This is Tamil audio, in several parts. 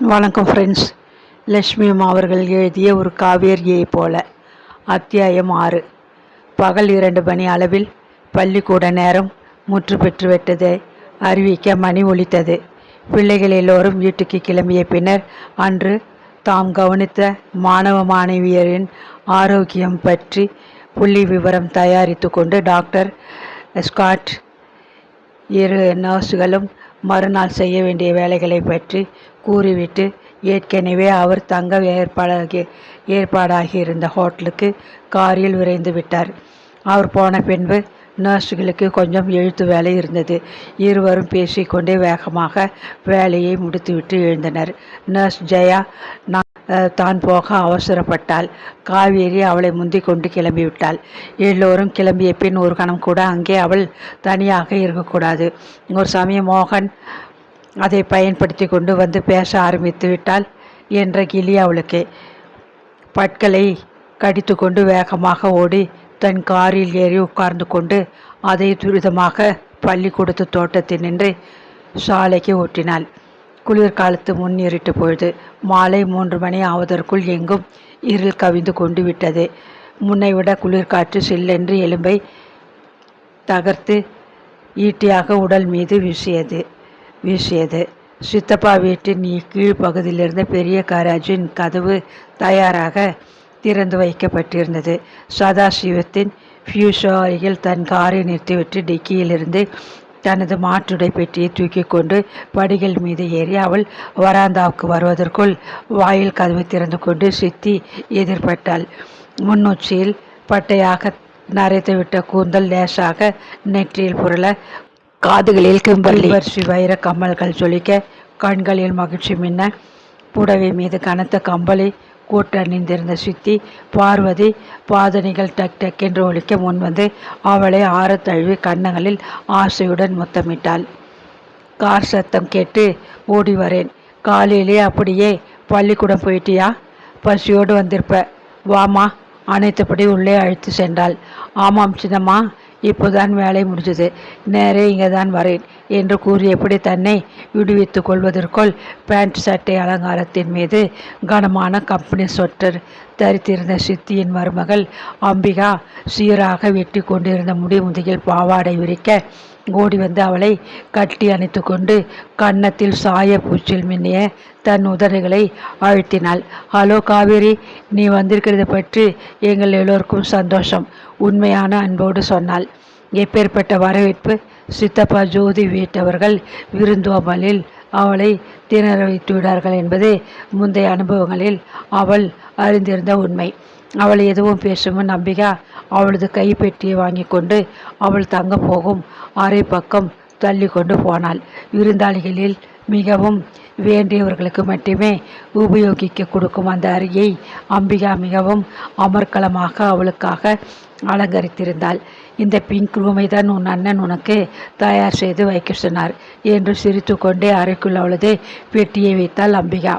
வணக்கம் ஃப்ரெண்ட்ஸ் லக்ஷ்மி அம்மா அவர்கள் எழுதிய ஒரு காவேரியை போல. அத்தியாயம் ஆறு. பகல் இரண்டு மணி அளவில் பள்ளிக்கூட நேரம் முற்று பெற்று விட்டதை. அறிவிக்க மணி ஒலித்தது. பிள்ளைகள் எல்லோரும் வீட்டுக்கு கிளம்பிய பின்னர் அன்று தாம் கவனித்த மாணவ மாணவியரின் ஆரோக்கியம் பற்றி புள்ளி விவரம் தயாரித்து கொண்டு டாக்டர் ஸ்காட் இரு நர்ஸுகளும் மறுநாள் செய்ய வேண்டிய வேலைகளை பற்றி கூறிவிட்டு ஏற்கனவே அவர் தங்க ஏற்பாடாகி ஏற்பாடாகி இருந்த ஹோட்டலுக்கு காரில் விரைந்து விட்டார். அவர் போன பின்பு நர்ஸுகளுக்கு கொஞ்சம் எழுத்து வேலை இருந்தது. இருவரும் பேசிக்கொண்டே வேகமாக வேலையை முடித்துவிட்டு எழுந்தனர். நர்ஸ் ஜெயா நான் தான் போக அவசரப்பட்டாள். காவேரி அவளை முந்தி கொண்டு கிளம்பிவிட்டாள். எல்லோரும் கிளம்பிய பின் ஒரு கணம் கூட அங்கே அவள் தனியாக இருக்கக்கூடாது. ஒரு சமயம் மோகன் அதை பயன்படுத்தி கொண்டு வந்து பேச ஆரம்பித்து விட்டால் என்ற கிளி அவளுக்கு. பட்களை கடித்து கொண்டு வேகமாக ஓடி தன் காரில் ஏறி உட்கார்ந்து கொண்டு அதை துரிதமாக பள்ளிக்கூடத்து தோட்டத்தில் நின்று சாலைக்கு ஓட்டினாள். குளிர்காலத்து முன் இருட்டு பொழுது மாலை மூன்று மணி ஆவதற்குள் எங்கும் இருள் கவிந்து கொண்டு விட்டது. முன்னை விட குளிர்காற்று சில்லென்று எலும்பை தகர்த்து ஈட்டியாக உடல் மீது வீசியது வீசியது. சித்தப்பா வீட்டின் கீழ்ப்பகுதியிலிருந்த பெரிய காராஜின் கதவு தயாராக திறந்து வைக்கப்பட்டிருந்தது. சதாசிவத்தின் ஃபியூஷோ அருகில் தன் காரை நிறுத்திவிட்டு டிக்கியிலிருந்து தனது மாற்றுடை பெட்டியை தூக்கி கொண்டு படிகள் மீது ஏறி அவள் வராந்தாவுக்கு வருவதற்குள் வாயில் கதவை திறந்து கொண்டு சித்தி எதிர்பட்டாள். முன்னுச்சியில் பட்டையாக நரைத்துவிட்ட கூந்தல் லேசாக நெற்றியில் புரள காதுகளில் கிம்பள்ளி. வரிசை வைர கம்மல்கள் ஜொலிக்க கண்களில் மகிழ்ச்சி மின்ன புடவை மீது கனத்த கம்பளி கூட்டணிந்திருந்த சித்தி பார்வதி பாதணிகள் டக் டக் என்று ஒழிக்க முன்வந்து அவளை ஆறத் தழுவி கன்னங்களில் ஆசையுடன் முத்தமிட்டாள். கார் சத்தம் கேட்டு ஓடி வரேன். காலையிலே அப்படியே பள்ளிக்கூடம் போயிட்டியா? பசியோடு வந்திருப்ப. வாமா. அனைத்தபடி உள்ளே அழைத்து சென்றாள். ஆமாம் சின்னம்மா. இப்போதான் வேலை முடிஞ்சது. நேரே இங்கே தான் வரேன் என்று கூறியபடி தன்னை விடுவித்துக் கொள்வதற்குள் பேண்ட் சட்டை அலங்காரத்தின் மீது கனமான கம்பெனி சொட்டர் தரித்திருந்த சித்தியின் மருமகள் அம்பிகா சீராக வெட்டி கொண்டிருந்த முடிமுதியில் பாவாடை விரிக்க ஓடி வந்து அவளை கட்டி அணைத்து கொண்டு கன்னத்தில் சாய பூச்சில் மின்னிய தன் உதடுகளை அழுத்தினாள். ஹலோ காவேரி நீ வந்திருக்கிறத பற்றி எங்கள் எல்லோருக்கும் சந்தோஷம் உண்மையான அன்போடு சொன்னாள். எப்பேற்பட்ட வரவேற்பு சித்தப்பா ஜோதி வீட்டவர்கள் விருந்தோமலில் அவளை திணற வைத்து விடார்கள் என்பது முந்தைய அனுபவங்களில் அவள் அறிந்திருந்த உண்மை. அவள் எதுவும் பேசும் நம்பிகா அவளது கைப்பெட்டியை வாங்கி கொண்டு அவள் தங்க போகும் அரை பக்கம் தள்ளி கொண்டு போனாள். விருந்தாளிகளில் மிகவும் வேண்டியவர்களுக்கு மட்டுமே உபயோகிக்க கொடுக்கும் அந்த அறையை அம்பிகா மிகவும் அமர்க்கலமாக அவளுக்காக அலங்கரித்திருந்தாள். இந்த பிங்க் ரூமை தான் உன் அண்ணன் உனக்கு தயார் செய்து வைக்க சொன்னார் என்று சிரித்து கொண்டே அறைக்குள் அவளது பெட்டியை வைத்தாள் அம்பிகா.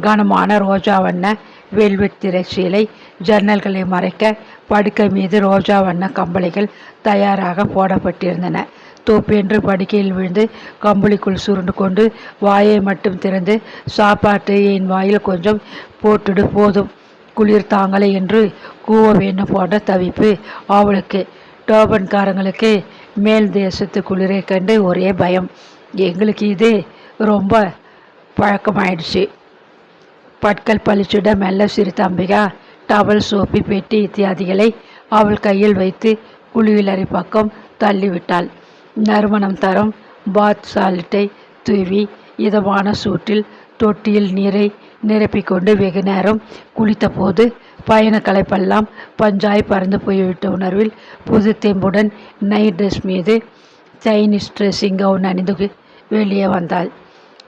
கனமான ரோஜா வண்ண வெல்வெட் திரைச்சீலை ஜன்னல்களை மறைக்க படுக்கை மீது ரோஜா வண்ண கம்பளிகள் தயாராக போடப்பட்டிருந்தன. தோப்பென்று படுக்கையில் விழுந்து கம்பளிக்குள் சுருண்டு கொண்டு வாயை மட்டும் திறந்து சாப்பாட்டு என் வாயில் கொஞ்சம் போட்டுடு போதும். குளிர் தாங்களே என்று கூவ வேண்டும் போன்ற தவிப்பு அவளுக்கு டோபன்காரங்களுக்கு மேல் தேசத்து குளிரை கண்டு ஒரே பயம். எங்களுக்கு இது ரொம்ப பழக்கமாயிடுச்சு. பட்கள் பளிச்சுட மெல்ல சிரித்த அம்பிகா டவல் சோப்பி பெட்டி இத்தியாதிகளை அவள் கையில் வைத்து குழிவிலறை பக்கம் தள்ளிவிட்டாள். நறுமணம் தரும் பாத் சால்ட்டை தூவி இதமான சூட்டில் தொட்டியில் நீரை நிரப்பிக்கொண்டு வெகு நேரம் குளித்தபோது பயண கலைப்பெல்லாம் பஞ்சாய் பறந்து போய்விட்ட உணர்வில் புது தெம்புடன் நைட் ட்ரெஸ் மீது சைனீஸ் ட்ரெஸ்ஸிங் கவுன் அணிந்து வெளியே வந்தாள்.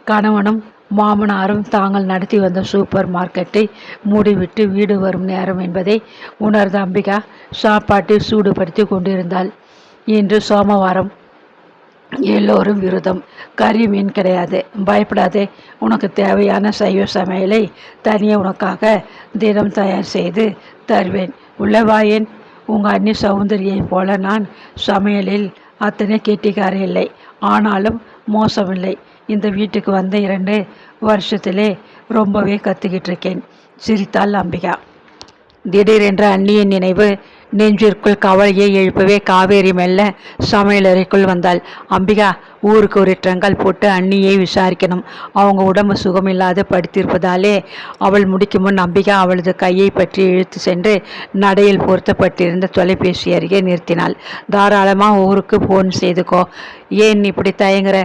கணவனும் மாமனாரும் தாங்கள் நடத்தி வந்த சூப்பர் மார்க்கெட்டை மூடிவிட்டு வீடு வரும் நேரம் என்பதை உணர்ந்த அம்பிகா சாப்பாட்டை சூடுபடுத்தி கொண்டிருந்தாள். இன்று சோமவாரம். எல்லோரும் விரதம். கறி மீன் கிடையாது. பயப்படாதே. உனக்கு தேவையான சைவ சமையலை தனியே உனக்காக தினம் தயார் செய்து தருவேன். உள்ளவாயேன் உங்கள் அண்ணி சௌந்தரியை போல நான் சமையலில் அத்தனை கெட்டிக்கார இல்லை. ஆனாலும் மோசமில்லை. இந்த வீட்டுக்கு வந்த இரண்டு வருஷத்திலே ரொம்பவே கற்றுக்கிட்டு இருக்கேன் சிரித்தாள் அம்பிகா. திடீரென்ற அண்ணியின் நினைவு நெஞ்சிற்குள் கவலையை எழுப்பவே காவேரி மெல்ல சமையலறைக்குள் வந்தாள். அம்பிகா ஊருக்கு ஒரு ட்ரங்கல் போட்டு அண்ணியை விசாரிக்கணும். அவங்க உடம்பு சுகமில்லாது படுத்திருப்பதாலே அவள் முடிக்கும் முன் அம்பிகா அவளது கையை பற்றி இழுத்து சென்று நடையில் பொருத்தப்பட்டிருந்த தொலைபேசி அருகே நிறுத்தினாள். தாராளமாக ஊருக்கு ஃபோன் செய்துக்கோ. ஏன் இப்படி தயங்குற?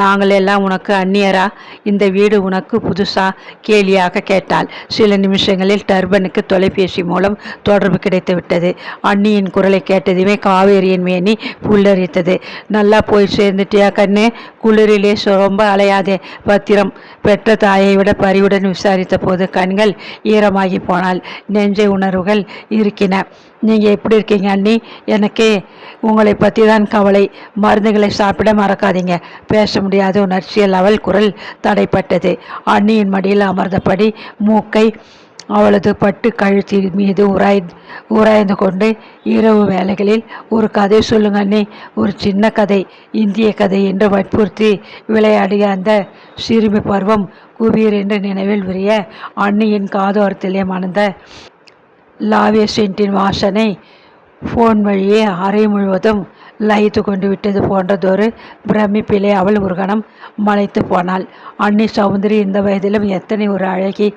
நாங்கள் எல்லாம் உனக்கு அந்நியரா? இந்த வீடு உனக்கு புதுசா? கேலியாக கேட்டாள். சில நிமிஷங்களில் டர்பனுக்கு தொலைபேசி மூலம் தொடர்பு கிடைத்து விட்டது அண்ணியின் குரலை கேட்டதுமே காவேரியின் மேனி புல்லரித்தது. நல்லா போய் சேர்ந்துட்டியாக்கா கண்ணே குளிரிலே ரொம்ப அலையாதே பத்திரம் பெற்ற தாயை விட பரிவுடன் விசாரித்த போது கண்கள் ஈரமாகி போனால் நெஞ்சை உணர்வுகள் இருக்கின நீங்கள் எப்படி இருக்கீங்க அண்ணி எனக்கு உங்களை பற்றி தான் கவலை மருந்துகளை சாப்பிட மறக்காதீங்க பேச முடியாத உணர்ச்சியில் அவள் குரல் தடைப்பட்டது அண்ணியின் மடியில் அமர்ந்தபடி மூக்கை அவளது பட்டு கழுத்தின் மீது உராய் உராய்ந்து கொண்டு இரவு வேலைகளில் ஒரு கதை சொல்லுங்க அண்ணி. ஒரு சின்ன கதை இந்திய கதை என்று வற்புறுத்தி விளையாடிய அந்த சிறுமி பருவம் குபீர் என்று நினைவில் விரிய அண்ணியின் காதோரத்திலே மணந்த லாவிய சென்ட்டின் வாசனை ஃபோன் வழியே அறை முழுவதும் லயித்து கொண்டு விட்டது போன்றதொரு பிரமிப்பிலே அவள் ஒரு கணம் மலைத்து போனாள். அன்னி சௌந்தரி இந்த வயதிலும் எத்தனை ஒரு அழகி.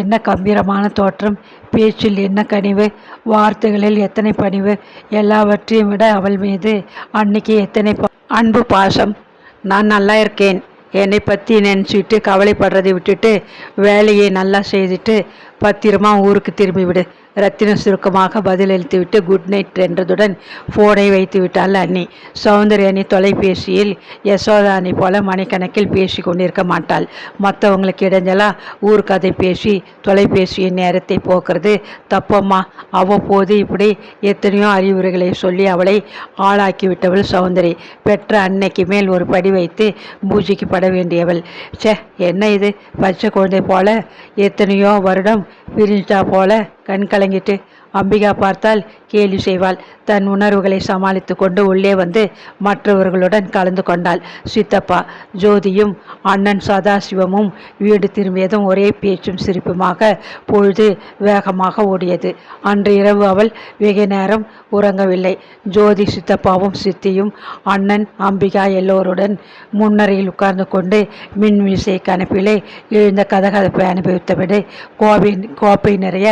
என்ன கம்பீரமான தோற்றம் பேச்சில் என்ன கனிவு வார்த்தைகளில் எத்தனை பணிவு எல்லாவற்றையும் விட அவள் மீது அன்னைக்கு எத்தனை அன்பு பாசம். நான் நல்லா இருக்கேன். என்னை பற்றி நினச்சிட்டு கவலைப்படுறதை விட்டுட்டு வேலையை நல்லா செய்துட்டு பத்திரமா ஊருக்கு திரும்பிவிடு ரத்தின சுருக்கமாக பதிலளித்துவிட்டு குட் நைட் என்றதுடன் ஃபோனை வைத்து விட்டாள் அண்ணி. சௌந்தரி அணி தொலைபேசியில் யசோதா அணி போல மணிக்கணக்கில் பேசி கொண்டிருக்க மாட்டாள். மற்றவங்களுக்கு இடைஞ்சலா ஊர் பேசி தொலைபேசியின் நேரத்தை போக்குறது தப்பம்மா. அவ்வப்போது இப்படி எத்தனையோ அறிவுரைகளை சொல்லி அவளை ஆளாக்கி விட்டவள் சௌந்தரி. பெற்ற அன்னைக்கு மேல் ஒரு படி வைத்து பூஜைக்கு பட வேண்டியவள். ச்சே என்ன இது? பச்சை குழந்தை போல எத்தனையோ வருடம் பிரிஞ்சா போல கண் கலங்கிட்டு அம்பிகா பார்த்தால் கேலி செய்வாள். தன் உணர்வுகளை சமாளித்து கொண்டு உள்ளே வந்து மற்றவர்களுடன் கலந்து கொண்டாள். சித்தப்பா ஜோதியும் அண்ணன் சதாசிவமும் வீடு திரும்பியதும் ஒரே பேச்சும் சிரிப்புமாக பொழுது வேகமாக ஓடியது. அன்று இரவு அவள் வெகு நேரம் உறங்கவில்லை. ஜோதி சித்தப்பாவும் சித்தியும் அண்ணன் அம்பிகா எல்லோருடன் முன்னரையில் உட்கார்ந்து கொண்டு மின்விசை கணப்பிலே எழுந்த கதகதப்பை அனுபவித்தபடி கோவை கோப்பை நிறைய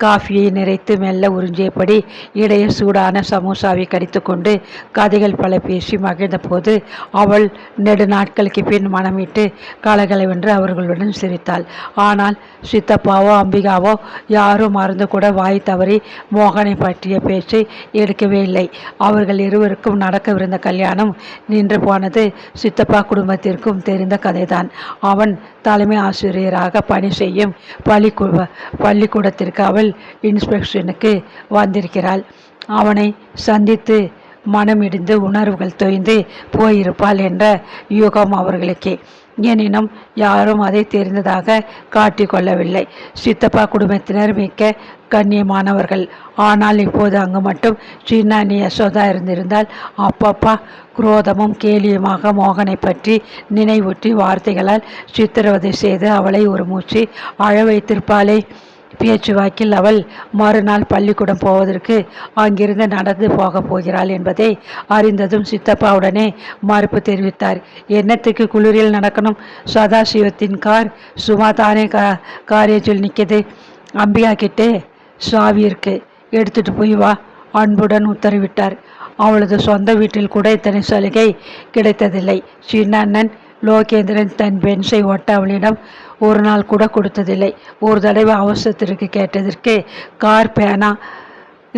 காஃபியை நிறைத்து மெல்ல உறிஞ்சியபடி இடைய சூடான சமோசாவை கடித்துக்கொண்டு கதைகள் பல பேசி மகிழ்ந்தபோது அவள் நெடு நாட்களுக்கு பின் மனமிட்டு கலகலவென்று அவர்களுடன் சிரித்தாள். ஆனால் சித்தப்பாவோ அம்பிகாவோ யாரும் மறந்து கூட வாய் தவறி மோகனை பற்றிய பேச்சை எடுக்கவே இல்லை. அவர்கள் இருவருக்கும் நடக்கவிருந்த கல்யாணம் நின்று போனது சித்தப்பா குடும்பத்திற்கும் தெரிந்த கதைதான். அவன் தலைமை ஆசிரியராக பணி செய்யும் பள்ளிக்கூ பள்ளிக்கூடத்திற்கு அவள் இன்ஸ்பெக்ஷனுக்கு வந்திருக்கிறாள். அவனை சந்தித்து மனமிடிந்து உணர்வுகள் தொய்ந்து போயிருப்பாள் என்ற யூகம் அவர்களுக்கே. எனினும் யாரும் அதை தெரிந்ததாக காட்டிக்கொள்ளவில்லை. சித்தப்பா குடும்பத்தினர் மிக்க கண்ணியமானவர்கள். ஆனால் இப்போது அங்கு மட்டும் சின்னானி யசோதா இருந்திருந்தால் அப்பப்பா குரோதமும் கேலியுமாக மோகனை பற்றி நினைவூட்டி வார்த்தைகளால் சித்திரவதை செய்து அவளை ஒரு மூச்சு அழ வைத்திருப்பாளே பேச்சுவாக்கில் அவள் மறுநாள் பள்ளிக்கூடம் போவதற்கு அங்கிருந்து நடந்து போகப் போகிறாள் என்பதை அறிந்ததும் சித்தப்பாவுடனே மறுப்பு தெரிவித்தார். என்னத்துக்கு குளிரில் நடக்கணும்? சதாசிவத்தின் கார் சும்மா தானே கா காரேஜில் நிற்கிது. அம்பிகா கிட்டே சாவி இருக்கு. எடுத்துட்டு போய் வா அன்புடன் உத்தரவிட்டார். அவளது சொந்த வீட்டில் கூட இத்தனை சலுகை கிடைத்ததில்லை. சின்ன அண்ணன் லோகேந்திரன் தன் பென்ஸை ஓட்ட அவளிடம் ஒரு நாள் கூட கொடுத்ததில்லை. ஒரு தடவை அவசரத்திற்கு கேட்டதற்கே கார் பேனா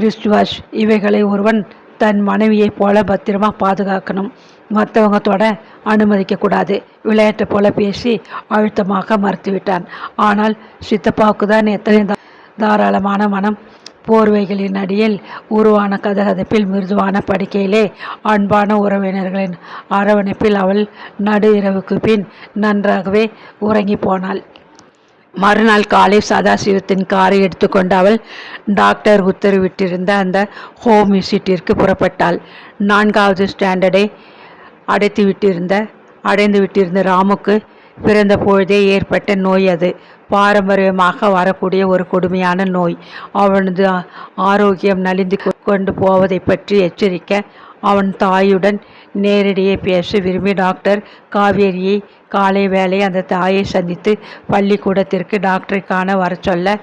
ரிஸ்ட் வாஷ் இவைகளை ஒருவன் தன் மனைவியைப் போல பத்திரமா பாதுகாக்கணும். மற்றவங்க தொட அனுமதிக்கக்கூடாது விளையாட்டு போல பேசி அழுத்தமாக மறுத்துவிட்டான். ஆனால் சித்தப்பாவுக்கு தான் எத்தனை தாராளமான மனம். போர்வைகளின் அடியில் உருவான கதகதப்பில் மிருதுவான படுக்கையிலே அன்பான உறவினர்களின் அரவணைப்பில் அவள் நடு இரவுக்கு பின் நன்றாகவே உறங்கி போனாள். மறுநாள் காலை சதாசிவத்தின் காரை எடுத்துக்கொண்டு அவள் டாக்டர் உத்தரவிட்டிருந்த அந்த ஹோம் விசிட்டிற்கு புறப்பட்டாள். நான்காவது ஸ்டாண்டர்டை அடைத்து விட்டிருந்த அடைந்து விட்டிருந்த ராமுக்கு பிறந்த பொழுதே ஏற்பட்ட நோய் அது. பாரம்பரியமாக வரக்கூடிய ஒரு கொடுமையான நோய். அவனது ஆரோக்கியம் நலிந்து கொண்டு போவதை பற்றி எச்சரிக்க அவன் தாயுடன் நேரடியே பேச விரும்பி டாக்டர் காவேரியை காலை வேளை அந்த தாயை சந்தித்து பள்ளிக்கூடத்திற்கு டாக்டரை காண வரச் சொல்ல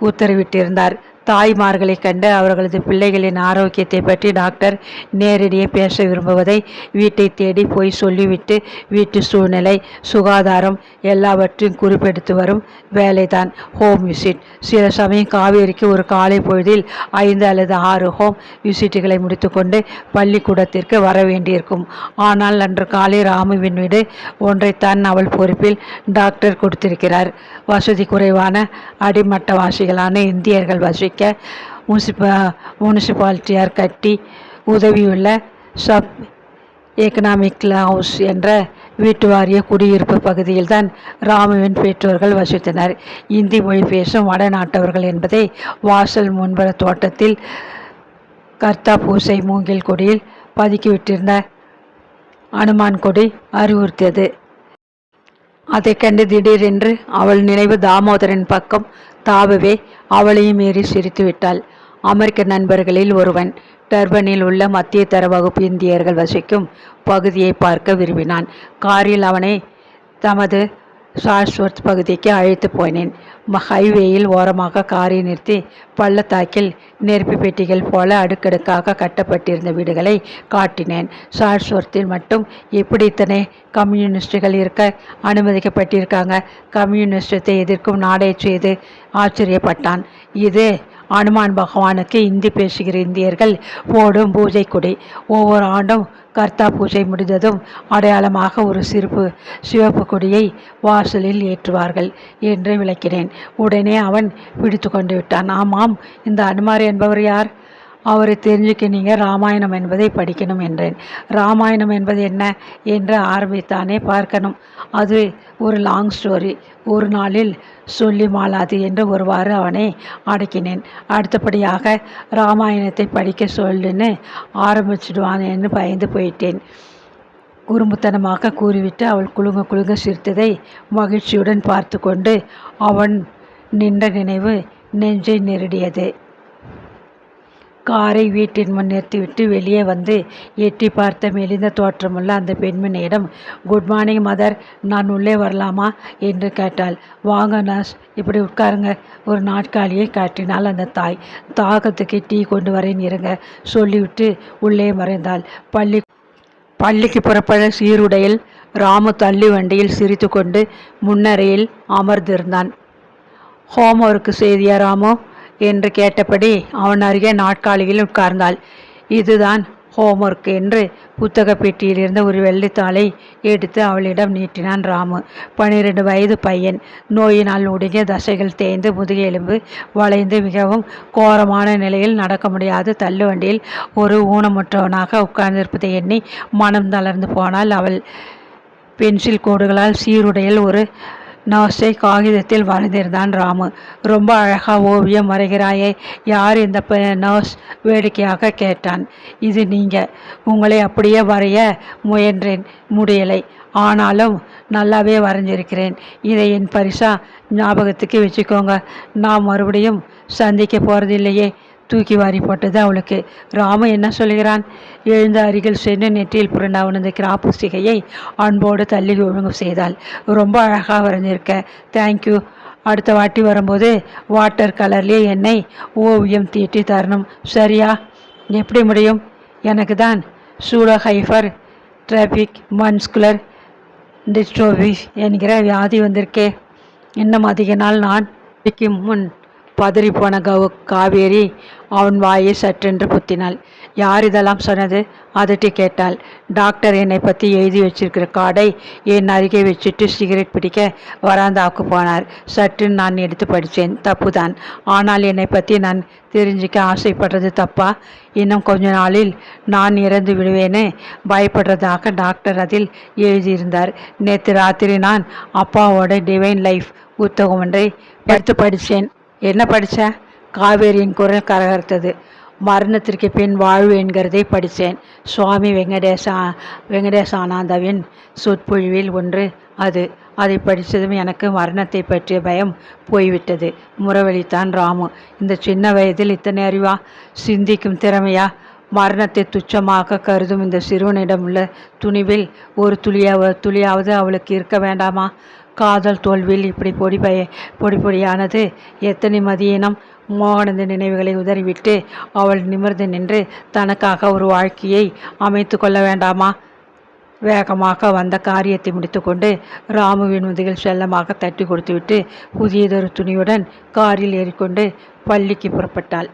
உத்தரவிட்டிருந்தார். தாய்மார்களை கண்டு அவர்களது பிள்ளைகளின் ஆரோக்கியத்தை பற்றி டாக்டர் நேரடியே பேச விரும்புவதை வீட்டை தேடி போய் சொல்லிவிட்டு வீட்டு சூழ்நிலை சுகாதாரம் எல்லாவற்றையும் குறிப்பெடுத்து வரும் வேலைதான். ஹோம் விசிட் சில சமயம் காவேரிக்கு ஒரு காலை பொழுதில் ஐந்து அல்லது ஆறு ஹோம் விசிட்டுகளை முடித்துக்கொண்டு பள்ளிக்கூடத்திற்கு வர வேண்டியிருக்கும். ஆனால் அன்று காலை ராமுவின் வீடு ஒன்றைத்தான் அவள் பொறுப்பில் டாக்டர் கொடுத்திருக்கிறார். வசதி குறைவான அடிமட்டவாசிகளான இந்தியர்கள் வைக்க முனிசிபா முனிசிபாலிட்டியார் கட்டி உதவியுள்ள சப் எக்கனாமிக் ஹவுஸ் என்ற வீட்டு வாரிய குடியிருப்பு பகுதியில் தான் ராமுவின் பெற்றோர்கள் வசித்தனர். இந்தி மொழி பேசும் வடநாட்டவர்கள் என்பதை வாசல் முன்புற தோட்டத்தில் கர்த்தா பூசை மூங்கில் கொடியில் பதுக்கிவிட்டிருந்த அனுமான் கொடி அறிவுறுத்தியது. அதைக் கண்டு திடீரென்று அவள் நினைவு தாமோதரன் பக்கம் தாவவே அவளையும் மீறி சிரித்து விட்டாள். அமெரிக்க நண்பர்களில் ஒருவன் டர்பனில் உள்ள மத்திய தர வகுப்பு இந்தியர்கள் வசிக்கும் பகுதியை பார்க்க விரும்பினான். காரில் அவனை தமது சார்ஸ்வர்த் பகுதிக்கு அழைத்து போனேன். ஹைவேயில் ஓரமாக காரை நிறுத்தி பள்ளத்தாக்கில் நெருப்பு பெட்டிகள் போல அடுக்கடுக்காக கட்டப்பட்டிருந்த வீடுகளை காட்டினேன். சார்ஸ்வர்த்தில் மட்டும் எப்படி இத்தனை கம்யூனிஸ்டுகள் இருக்க அனுமதிக்கப்பட்டிருக்காங்க. கம்யூனிஸ்டத்தை எதிர்க்கும் நாடே செய்து ஆச்சரியப்பட்டான். இது அனுமான் பகவானுக்கு இந்தி பேசுகிற இந்தியர்கள் போடும் பூஜை கொடி ஒவ்வொரு ஆண்டும் கர்த்தா பூஜை முடிந்ததும் அடையாளமாக ஒரு சிறப்பு சிவப்பு கொடியை வாசலில் ஏற்றுவார்கள் என்று விளக்கினேன். உடனே அவன் பிடித்து கொண்டு விட்டான். ஆமாம் இந்த அனுமார் என்பவர் யார்? அவரை தெரிஞ்சுக்க நீங்கள் ராமாயணம் என்பதை படிக்கணும் என்றேன். ராமாயணம் என்பது என்ன என்று ஆரம்பித்தானே பார்க்கணும். அது ஒரு லாங் ஸ்டோரி ஒரு நாளில் சொல்லி மாளாது என்று ஒருவாறு அவனை அடக்கினேன். அடுத்தபடியாக ராமாயணத்தை படிக்க சொல்லுன்னு ஆரம்பிச்சிடுவானேன்னு பயந்து போயிட்டேன். குறும்புத்தனமாக கூறிவிட்டு அவள் குலுங்க குலுங்க சிரித்ததை மகிழ்ச்சியுடன் பார்த்து கொண்டு அவன் நின்ற நினைவு நெஞ்சை நெருடியது. காரை வீட்டின் முன் நிறுத்திவிட்டு வெளியே வந்து எட்டி பார்த்த மெலிந்த தோற்றமுள்ள அந்த பெண்மணியிடம் குட் மார்னிங் மதர் நான் உள்ளே வரலாமா? என்று கேட்டாள். வாங்க நர்ஸ் இப்படி உட்காருங்க. ஒரு நாட்காலியை காட்டினாள் அந்த தாய் தாகத்துக்கு டீ கொண்டு வரேன் இருங்க. சொல்லிவிட்டு உள்ளே மறைந்தாள். பள்ளி பள்ளிக்கு புறப்பட சீருடையில் ராமு தள்ளி வண்டியில் சிரித்துக்கொண்டு முன்னரையில் அமர்ந்திருந்தான். ஹோம் ஒர்க்கு செய்தியா ராமு? என்று கேட்டபடி அவன் அருகே நாட்காலியில் உட்கார்ந்தாள். இதுதான் ஹோம்ஒர்க் என்று புத்தக பெட்டியிலிருந்த ஒரு வெள்ளைத்தாளை எடுத்து அவளிடம் நீட்டினான் ராமு. பனிரெண்டு வயது பையன். நோயினால் ஒடுங்கிய தசைகள் தேய்ந்து முதுகெலும்பு வளைந்து மிகவும் கோரமான நிலையில் நடக்க முடியாது. தள்ளுவண்டியில் ஒரு ஊனமுற்றவனாக உட்கார்ந்திருப்பதை எண்ணி மனம் தளர்ந்து போனால் அவள். பென்சில் கோடுகளால் சீருடையில் ஒரு நர்ஸை காகிதத்தில் வரைந்திருந்தான் ராமு. ரொம்ப அழகா ஓவியம் வரைகிறாயே யார் இந்த ப நர்ஸ் வேடிக்கையாக கேட்டான். இது நீங்க. உங்களை அப்படியே வரைய முயன்றேன் முடியலை. ஆனாலும் நல்லாவே வரைஞ்சிருக்கிறேன். இதை என் பரிசா ஞாபகத்துக்கு வச்சுக்கோங்க. நான் மறுபடியும் சந்திக்க போகிறதில்லையே தூக்கி வாரி போட்டது அவளுக்கு. ராமு என்ன சொல்கிறான் எழுந்த அருகில் சென்று நெற்றியில் புரண்ட அவனது கிராப்பு அன்போடு தள்ளி ஒழுங்கு செய்தாள். ரொம்ப அழகாக வரைஞ்சிருக்க. தேங்க்யூ அடுத்த வாட்டி வரும்போது வாட்டர் கலர்லேயே என்னை ஓவியம் தீட்டி தரணும். சரியா? எப்படி முடியும்? எனக்கு தான் pseudo hypertrophic muscular dystrophy என்கிற வியாதி வந்திருக்கே. இன்னும் அதிக நாள் நான் முன் பதறிப்போன கவு காவேரி அவன் வாயை சற்றென்று குத்தினாள் யார் இதெல்லாம் சொன்னது? அதட்டி கேட்டாள். டாக்டர் என்னை பற்றி எழுதி வச்சிருக்கிற கார்டை என் அருகே வச்சுட்டு சிகரெட் பிடிக்க வராந்தாக்கு போனார். சற்று நான் எடுத்து படித்தேன் தப்பு தான் ஆனால் என்னை பற்றி நான் தெரிஞ்சுக்க ஆசைப்படுறது தப்பா? இன்னும் கொஞ்ச நாளில் நான் இறந்து விடுவேன்னு பயப்படுறதாக டாக்டர் அதில் எழுதியிருந்தார். நேற்று ராத்திரி நான் அப்பாவோட டிவைன் லைஃப் புத்தகம் ஒன்றை எடுத்து படித்தேன் என்ன படித்த காவேரியின் குரல் கரகர்த்தது மரணத்திற்கு பின் வாழ்வு என்கிறதை படித்தேன். சுவாமி வெங்கடேச வெங்கடேசானந்தாவின் சொற்பொழிவில் ஒன்று அது. அதை படித்ததும் எனக்கு மரணத்தை பற்றிய பயம் போய்விட்டது. முறவழித்தான் ராமு இந்த சின்ன வயதில் இத்தனை அறிவா? சிந்திக்கும் திறமையா? மரணத்தை துச்சமாக கருதும் இந்த சிறுவனிடம் உள்ள துணிவில் ஒரு துளியாவ துளியாவது அவளுக்கு இருக்க வேண்டாமா? காதல் தோல்வியில் இப்படி பொடி பய பொடி பொடியானது எத்தனை மதியினம் மோகனந்த நினைவுகளை உதறிவிட்டு அவள் நிமிர்ந்து நின்று தனக்காக ஒரு வாழ்க்கையை அமைத்து கொள்ள வேண்டாமா? வேகமாக வந்த காரியத்தை முடித்துக்கொண்டு ராமுவின் முதுகில் செல்லமாக தட்டி கொடுத்துவிட்டு புதியதொரு துணியுடன் காரில் ஏறிக்கொண்டு பள்ளிக்கு புறப்பட்டாள்.